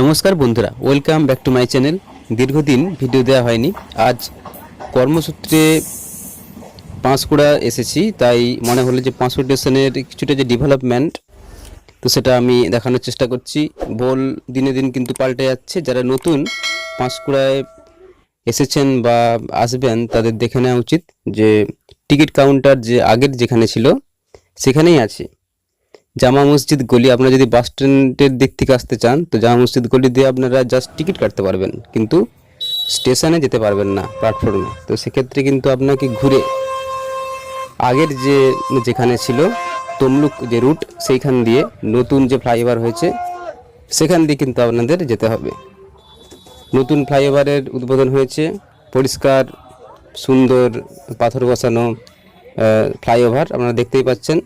নমস্কার বন্ধুরা welcome back to my channel দীর্ঘদিন ভিডিও দেওয়া হয়নি। আজ কর্মসূত্রে পাঁশকুড়া এসেছি, তাই মনে হলো যে পাঁশকুড়া স্টেশনের কিছুটা যে ডেভেলপমেন্ট তো সেটা আমি দেখানোর চেষ্টা করছি। বল দিনে দিন কিন্তু পাল্টে যাচ্ছে। যারা নতুন পাঁশকুড়ায় এসেছেন বা আসবেন, তাদের দেখে নেওয়া উচিত যে টিকিট কাউন্টার যে আগের যেখানে ছিল, সেখানেই আছে। জামা মসজিদ গলি, আপনারা যদি বাস স্ট্যান্ডের দিক থেকে আসতে চান, তো জামা মসজিদ গলি দিয়ে আপনারা জাস্ট টিকিট কাটতে পারবেন। কিন্তু স্টেশনে যেতে পারবেন না প্ল্যাটফর্মে তো সেক্ষেত্রে কিন্তু আপনাকে ঘুরে আগের যে, যেখানে ছিল তমলুক যে রুট সেইখান দিয়ে নতুন যে ফ্লাইওভার হয়েছে, সেখান দিয়ে কিন্তু আপনাদের যেতে হবে। নতুন ফ্লাইওভারের উদ্বোধন হয়েছে, পরিষ্কার, সুন্দর, পাথর বসানো ফ্লাইওভার আপনারা দেখতেই পাচ্ছেন।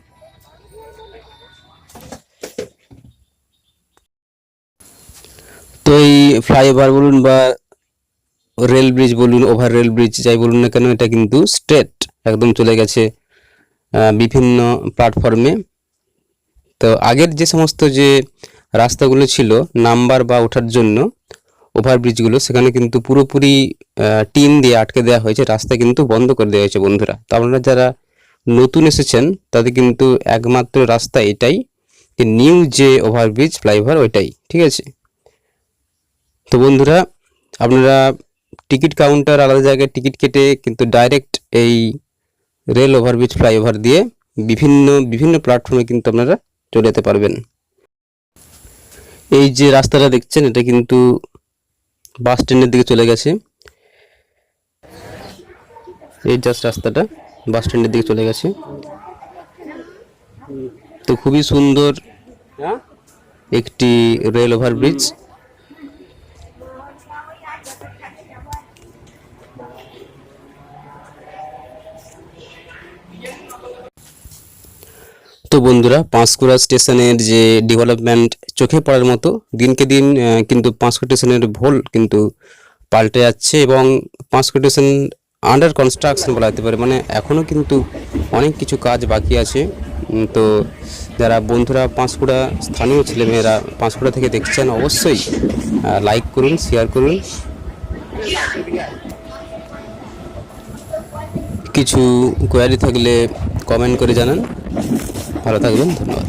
তো এই ফ্লাইওভার বলুন বা রেল ব্রিজ বলুন ওভার রেল ব্রিজ যাই বলুন না কেন, এটা কিন্তু স্ট্রেট একদম চলে গেছে বিভিন্ন প্ল্যাটফর্মে তো আগের যে সমস্ত যে রাস্তাগুলো ছিল, নাম্বার বা ওঠার জন্য ওভার ব্রিজগুলো সেখানে কিন্তু পুরোপুরি টিন দিয়ে আটকে দেওয়া হয়েছে, রাস্তা কিন্তু বন্ধ করে দেওয়া হয়েছে বন্ধুরা। তো আপনারা যারা নতুন এসেছেন, তাদের কিন্তু একমাত্র রাস্তা এটাই, যে নিউ যে ওভারব্রিজ ফ্লাইওভার ওইটাই, ঠিক আছে? তো বন্ধুরা আপনারা টিকিট কাউন্টার আলাদা জায়গায় টিকিট কেটে কিন্তু ডাইরেক্ট এই রেল ওভারব্রিজ ফ্লাইওভার দিয়ে বিভিন্ন বিভিন্ন প্ল্যাটফর্মে কিন্তু আপনারা চলে যেতে পারবেন। এই যে রাস্তাটা দেখছেন এটা কিন্তু বাস স্ট্যান্ডের দিকে চলে গেছে। এই জাস্ট রাস্তাটা বাস স্ট্যান্ডের দিকে চলে গেছে। তো খুবই সুন্দর একটি রেল ওভারব্রিজ তো বন্ধুরা, পাঁশকুড়া স্টেশনের যে ডেভেলপমেন্ট চোখে পড়ার মতো, দিনকে দিন কিন্তু পাঁশকুড়া স্টেশনের ভোল কিন্তু পাল্টে যাচ্ছে এবং পাঁশকুড়া স্টেশন আন্ডার কনস্ট্রাকশন বলা যেতে পারে। মানে এখনও কিন্তু অনেক কিছু কাজ বাকি আছে। তো যারা বন্ধুরা পাঁশকুড়া স্থানীয় ছেলেমেয়েরা পাঁশকুড়া থেকে দেখছেন, অবশ্যই লাইক করুন শেয়ার করুন। কিছু কোয়ারি থাকলে কমেন্ট করে জানান। ভালো থাকবেন ধন্যবাদ।